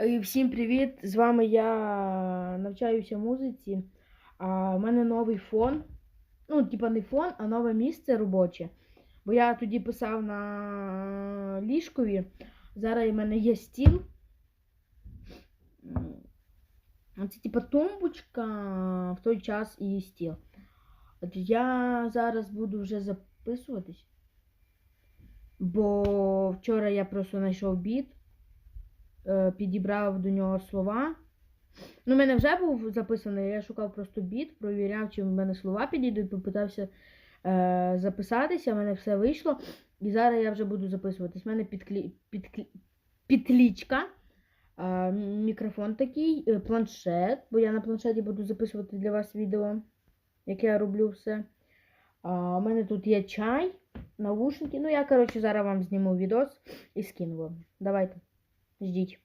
Всім привіт! З вами я навчаюся музиці. А в мене новий фон. Ну, типа не фон, а нове місце робоче. Бо я тоді писав на ліжкові. Зараз в мене є стіл. Це типа тумбочка в той час і стіл. От я зараз буду вже записуватись. Бо вчора я просто знайшов біт е, підібрав до нього слова. Ну, в мене вже був записаний, я шукав просто біт, провіряв, чи в мене слова підійдуть, попитався е, записатися, в мене все вийшло. І зараз я вже буду записуватись. У мене підклі... Підклі... підклічка, е, мікрофон такий, е, планшет, бо я на планшеті буду записувати для вас відео, як я роблю все. А, у мене тут є чай, наушники. Ну, я, коротше, зараз вам зніму відос і скину вам. Давайте. Ждіть.